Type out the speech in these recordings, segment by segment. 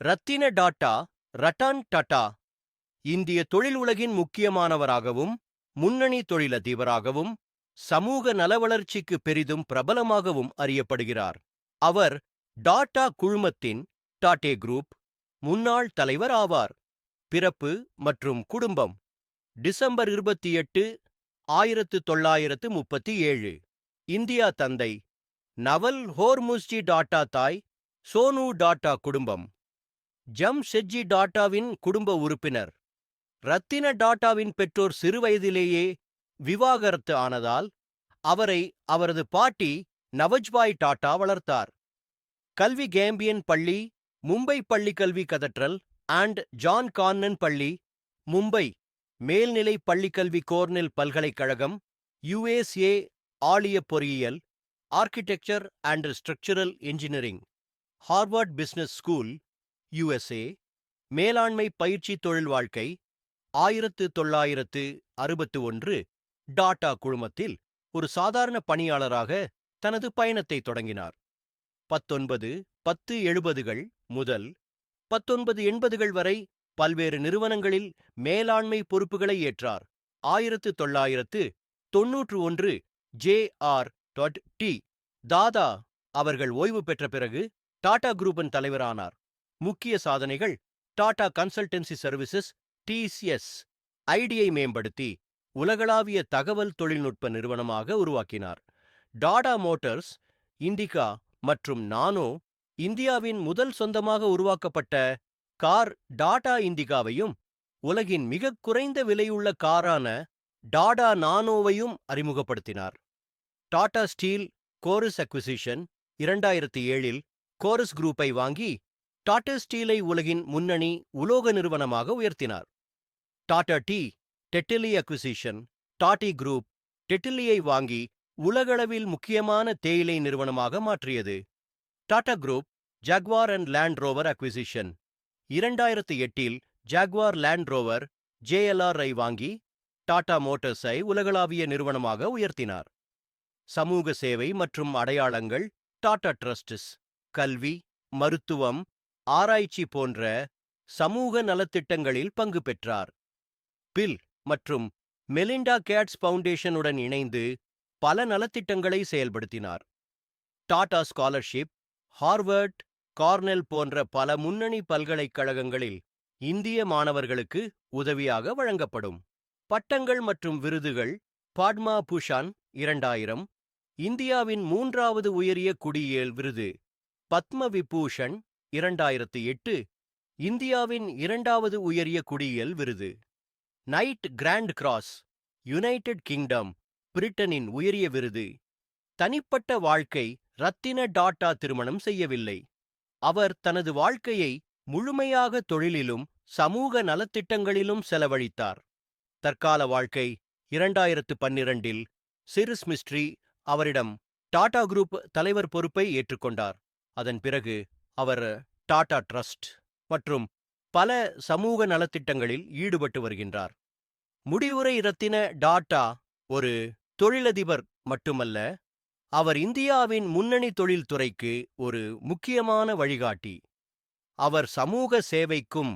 ரத்தின tata ரட்டான் tata இந்திய தொழில் உலகின் முக்கியமானவராகவும் முன்னணி தொழிலதிபராகவும் சமூக நல வளர்ச்சிக்கு பெரிதும் பிரபலமாகவும் அறியப்படுகிறார். அவர் டாட்டா குழுமத்தின் டாட்டே குரூப் முன்னாள் தலைவர் ஆவார். பிறப்பு மற்றும் குடும்பம் டிசம்பர் இருபத்தி எட்டு ஆயிரத்து தொள்ளாயிரத்து முப்பத்தி ஏழு. இந்தியா தந்தை நவல் ஹோர்முஸ்ஜி டாட்டா தாய் சோனு டாட்டா குடும்பம். ஜம்ஷெட்ஜி டாட்டாவின் குடும்ப உறுப்பினர். ரத்தின டாட்டாவின் பெற்றோர் சிறுவயதிலேயே விவாகரத்து ஆனதால் அவரை அவரது பாட்டி நவஜ்பாய் டாட்டா வளர்த்தார். கல்வி கேம்பியன் பள்ளி மும்பை பள்ளிக்கல்வி கதற்றல் அண்ட் ஜான் கான்னன் பள்ளி மும்பை மேல்நிலை பள்ளிக்கல்வி கோர்னெல் பல்கலைக்கழகம் யுஎஸ்ஏ ஆலிய பொறியியல் architecture and structural engineering Harvard business school USA மேலாண்மை பயிற்சி தொழில் வாழ்க்கை ஆயிரத்து தொள்ளாயிரத்து அறுபத்து ஒன்று டாடா குழுமத்தில் ஒரு சாதாரண பணியாளராக தனது பயணத்தை தொடங்கினார். பத்தொன்பது பத்து எழுபதுகள் முதல் பத்தொன்பது எண்பதுகள் வரை பல்வேறு நிறுவனங்களில் மேலாண்மை பொறுப்புகளை ஏற்றார். ஆயிரத்து தொள்ளாயிரத்து தொன்னூற்று ஒன்று J R dot D. Tata அவர்கள் ஓய்வு பெற்ற பிறகு டாடா குரூப்பின் தலைவரானார். முக்கிய சாதனைகள் டாடா கன்சல்டன்சி சர்வீசஸ் டிசிஎஸ் ஐடியை மேம்படுத்தி உலகளாவிய தகவல் தொழில்நுட்ப நிறுவனமாக உருவாக்கினார். டாடா மோட்டார்ஸ் இண்டிகா மற்றும் நானோ இந்தியாவின் முதல் சொந்தமாக உருவாக்கப்பட்ட கார் டாடா இண்டிகாவையும் உலகின் மிகக் குறைந்த விலையுள்ள காரான டாடா நானோவையும் அறிமுகப்படுத்தினார். டாடா ஸ்டீல் கோரஸ் அக்விசிஷன் இரண்டாயிரத்தி ஏழில் கோரஸ் குரூப்பை வாங்கி டாடா ஸ்டீலை உலகின் முன்னணி உலோக நிறுவனமாக உயர்த்தினார். Tata tea Tetley acquisition Tata group டெட்டிலியை வாங்கி உலகளவில் முக்கியமான தேயிலை நிறுவனமாக மாற்றியது. Tata group Jaguar and Land Rover acquisition இரண்டாயிரத்து எட்டில் ஜாக்வார் லேண்ட் ரோவர் ஜேஎல்ஆர் ஐ வாங்கி டாடா மோட்டார்ஸை உலகளாவிய நிறுவனமாக உயர்த்தினார். சமூக சேவை மற்றும் அடையாளங்கள் டாடா ட்ரஸ்ட்ஸ் கல்வி மருத்துவம் ஆராய்ச்சி போன்ற சமூக நலத்திட்டங்களில் பங்கு பெற்றார். பில் மற்றும் மெலிண்டா கேட்ஸ் ஃபவுண்டேஷனுடன் இணைந்து பல நலத்திட்டங்களை செயல்படுத்தினார். டாடா ஸ்காலர்ஷிப் ஹார்வர்ட் கார்னெல் போன்ற பல முன்னணி பல்கலைக்கழகங்களில் இந்திய மாணவர்களுக்கு உதவியாக வழங்கப்படும். பட்டங்கள் மற்றும் விருதுகள் பாட்மா பூஷான் இரண்டாயிரம் இந்தியாவின் மூன்றாவது உயரிய குடியியல் விருது பத்ம விபூஷன் இரண்டாயிரத்து எட்டு இந்தியாவின் இரண்டாவது உயரிய குடியியல் விருது. Knight grand cross United Kingdom பிரிட்டனின் உயரிய விருது. தனிப்பட்ட வாழ்க்கை ரத்தின டாட்டா திருமணம் செய்யவில்லை. அவர் தனது வாழ்க்கையை முழுமையாக தொழிலிலும் சமூக நலத்திட்டங்களிலும் செலவழித்தார். தற்கால வாழ்க்கை இரண்டாயிரத்து பன்னிரண்டில் சிரிஸ் மிஸ்ட்ரி அவரிடம் டாடா குரூப் தலைவர் பொறுப்பை ஏற்றுக்கொண்டார். அதன் பிறகு அவர் டாடா ட்ரஸ்ட் மற்றும் பல சமூக நலத்திட்டங்களில் ஈடுபட்டு வருகின்றார். முடிவுரை ரத்தின டாட்டா ஒரு தொழிலதிபர் மட்டுமல்ல அவர் இந்தியாவின் முன்னணி தொழில்துறைக்கு ஒரு முக்கியமான வழிகாட்டி. அவர் சமூக சேவைக்கும்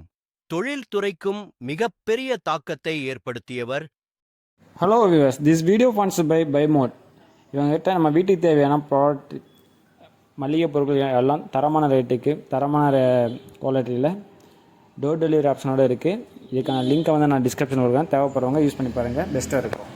தொழில்துறைக்கும் மிகப்பெரிய தாக்கத்தை ஏற்படுத்தியவர். Hello viewers this video by பைமோட் இவங்ககிட்ட நம்ம வீட்டுக்கு தேவையான ப்ராடக்ட் மளிகை பொருட்கள் எல்லாம் தரமான ரேட்டுக்கு தரமான குவாலிட்டியில் டோர் டெலிவரி ஆப்ஷனோடு இருக்குது இதுக்கான லிங்க்கை வந்து நான் டிஸ்கிரிப்ஷன் கொடுக்குறேன். தேவைப்படுறவங்க யூஸ் பண்ணி பாருங்கள் பெஸ்ட்டாக இருக்கும்.